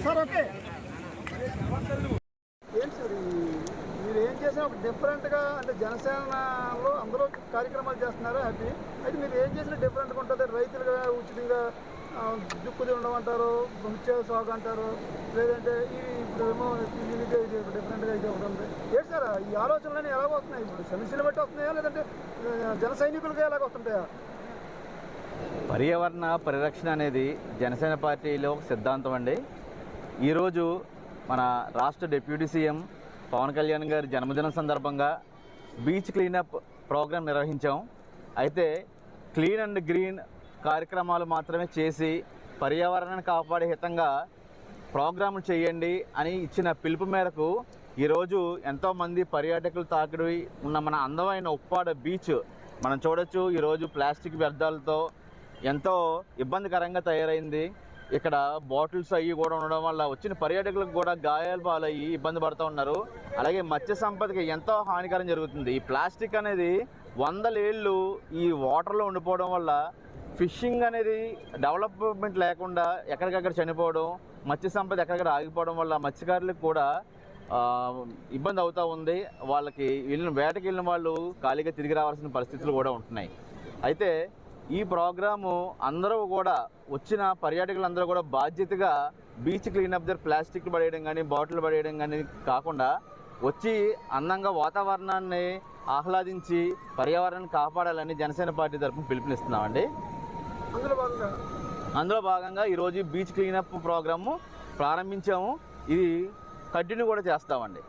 Sir okay ఏంటి sir ఈ- మీరు ఏం చేసిన ఒక డిఫరెంట్గా అంటే జనసేనలో అందరూ కార్యక్రమాలు చేస్తున్నారు హ్యాపీ అయితే మీరు ఏం చేసినా డిఫరెంట్గా ఉంటుంది. రైతులుగా ఉచితంగా దుక్కులు ఉండమంటారు ముత్య సాగు అంటారు లేదంటే ఈ ఇప్పుడు ఏమో డిఫరెంట్గా ఇది ఒకటి ఉంది. ఏంటి సార్ ఈ ఆలోచనలన్నీ ఎలా వస్తున్నాయి? ఇప్పుడు సమస్యలు బట్టి వస్తున్నాయా లేదంటే జన సైనికులుగా ఎలాగ వస్తుంటాయా? పర్యావరణ పరిరక్షణ అనేది జనసేన పార్టీలో ఒక సిద్ధాంతం అండి. ఈరోజు మన రాష్ట్ర డిప్యూటీ సీఎం పవన్ కళ్యాణ్ గారి జన్మదినం సందర్భంగా బీచ్ క్లీనప్ ప్రోగ్రాం నిర్వహించాం. అయితే క్లీన్ అండ్ గ్రీన్ కార్యక్రమాలు మాత్రమే చేసి పర్యావరణాన్ని కాపాడే హితంగా ప్రోగ్రాములు చేయండి అని ఇచ్చిన పిలుపు మేరకు ఈరోజు ఎంతోమంది పర్యాటకులు తాకిడి ఉన్న మన అందమైన ఉప్పాడ బీచ్ మనం చూడొచ్చు. ఈరోజు ప్లాస్టిక్ వ్యర్థాలతో ఎంతో ఇబ్బందికరంగా తయారైంది. ఇక్కడ బాటిల్స్ అవి కూడా ఉండడం వల్ల వచ్చిన పర్యాటకులకు కూడా గాయాలు పాలయ్యి ఇబ్బంది పడుతూ ఉన్నారు. అలాగే మత్స్య సంపదకి ఎంతో హానికరం జరుగుతుంది. ఈ ప్లాస్టిక్ అనేది వందలేళ్ళు ఈ వాటర్లో ఉండిపోవడం వల్ల ఫిషింగ్ అనేది డెవలప్మెంట్ లేకుండా ఎక్కడికక్కడ చనిపోవడం మత్స్య సంపద ఎక్కడికక్కడ ఆగిపోవడం వల్ల మత్స్యకారులకు కూడా ఇబ్బంది అవుతూ ఉంది. వాళ్ళకి వెళ్ళిన వేటకి వెళ్ళిన వాళ్ళు ఖాళీగా తిరిగి రావాల్సిన పరిస్థితులు కూడా ఉంటున్నాయి. అయితే ఈ ప్రోగ్రాము అందరూ కూడా వచ్చిన పర్యాటకులందరూ కూడా బాధ్యతగా బీచ్ క్లీనప్ దగ్గర ప్లాస్టిక్ పడేయడం కానీ బాటిల్ పడేయడం కానీ కాకుండా వచ్చి అందంగా వాతావరణాన్ని ఆహ్లాదించి పర్యావరణాన్ని కాపాడాలని జనసేన పార్టీ తరఫున పిలుపునిస్తున్నామండి. అందులో భాగంగా? అందులో భాగంగా ఈరోజు బీచ్ క్లీనప్ ప్రోగ్రాము ప్రారంభించాము. ఇది కంటిన్యూ కూడా చేస్తామండి.